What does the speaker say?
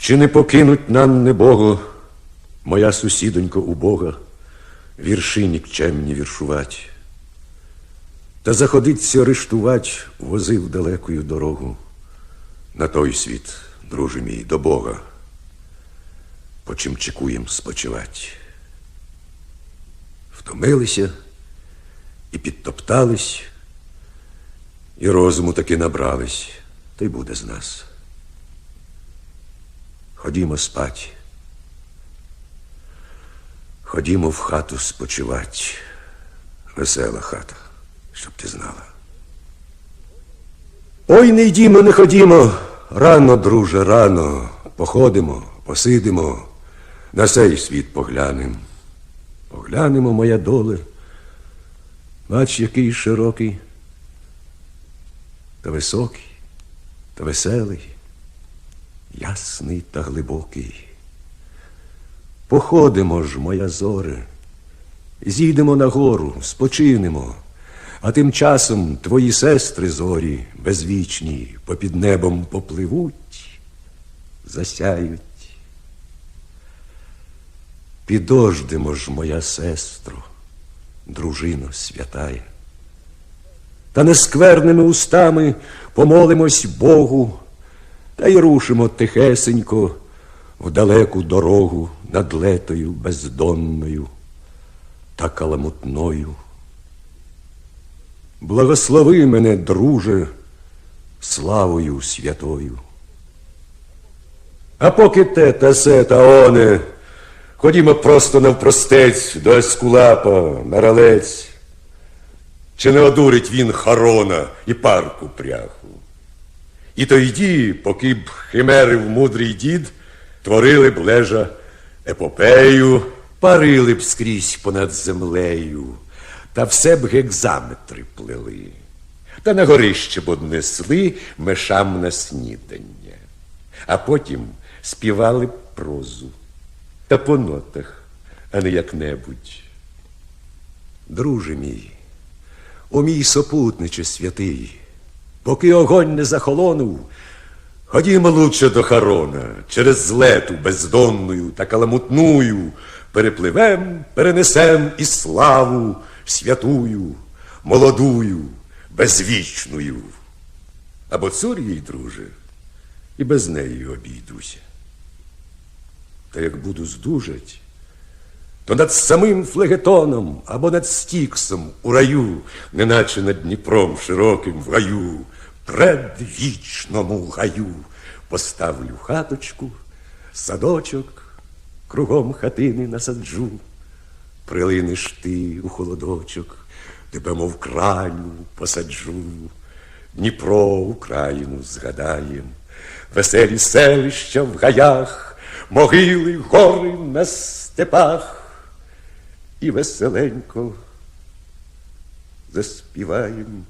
Чи не покинуть нам небого, моя сусідонько убога, вірші нікчемні віршувать, та заходиться рештувать возив далекою дорогу на той світ, друже мій, до Бога, по чим чекуєм спочивать. Втомилися і підтоптались, і розуму таки набрались, та й буде з нас. Ходімо спать. Ходімо в хату спочивать. Весела хата, щоб ти знала. Ой, не йдімо, не ходімо. Рано, друже, рано. Походимо, посидимо, на сей світ поглянем. Поглянемо, моя доле. Бач, який широкий, та високий, та веселий ясний та глибокий. Походимо ж, моя зоре, зійдемо на гору, спочинемо, а тим часом твої сестри зорі безвічні попід небом попливуть, засяють. Підождемо ж, моя сестро, дружино святая, та нескверними устами помолимось Богу. Та й рушимо тихесенько в далеку дорогу над летою бездонною та каламутною. Благослови мене, друже, славою святою. А поки те та се та оне, ходімо просто навпростець до Ескулапа, на ралець. Чи не одурить він Харона і парку пряху? І тоді, поки б химерив мудрий дід, творили б лежа епопею, парили б скрізь понад землею, та все б гекзаметри плели, та на горище б однесли мешам на снідання, а потім співали б прозу та по нотах, а не як-небудь. Друже мій, о мій сопутниче святий, Поки огонь не захолонув, ходімо лучше до Харона, через злету бездонною та каламутною перепливем, перенесем і славу святую, молодую, безвічною. Або цур їй, друже, і без неї обійдуся. Та як буду здужать, то над самим флегетоном або над стіксом у раю, неначе над Дніпром широким в гаю, предвічному гаю, поставлю хаточку, садочок, кругом хатини насаджу. Прилинеш ти у холодочок, тебе, мов кралю, посаджу. Дніпро Україну згадаєм, веселі селища в гаях, могили, гори на степах і веселенько заспіваєм.